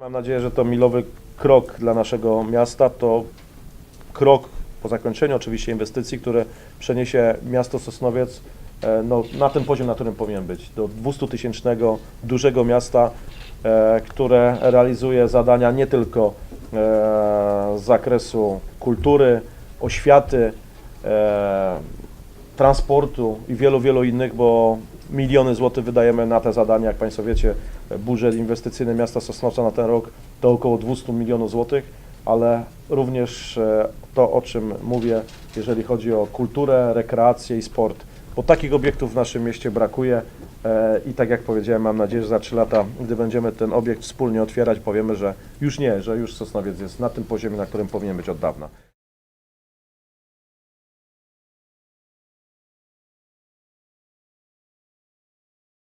Mam nadzieję, że to milowy krok dla naszego miasta. To krok po zakończeniu oczywiście inwestycji, które przeniesie miasto Sosnowiec e, no, na ten poziom, na którym powinien być. Do 200-tysięcznego dużego miasta, e, które realizuje zadania nie tylko e, z zakresu kultury, oświaty, transportu i wielu, wielu innych, bo miliony złotych wydajemy na te zadania. Jak Państwo wiecie, budżet inwestycyjny miasta Sosnowca na ten rok to około 200 milionów złotych, ale również e, to, o czym mówię, jeżeli chodzi o kulturę, rekreację i sport, bo takich obiektów w naszym mieście brakuje e, i tak jak powiedziałem, mam nadzieję, że za 3 lata, gdy będziemy ten obiekt wspólnie otwierać, powiemy, że już nie, że już Sosnowiec jest na tym poziomie, na którym powinien być od dawna.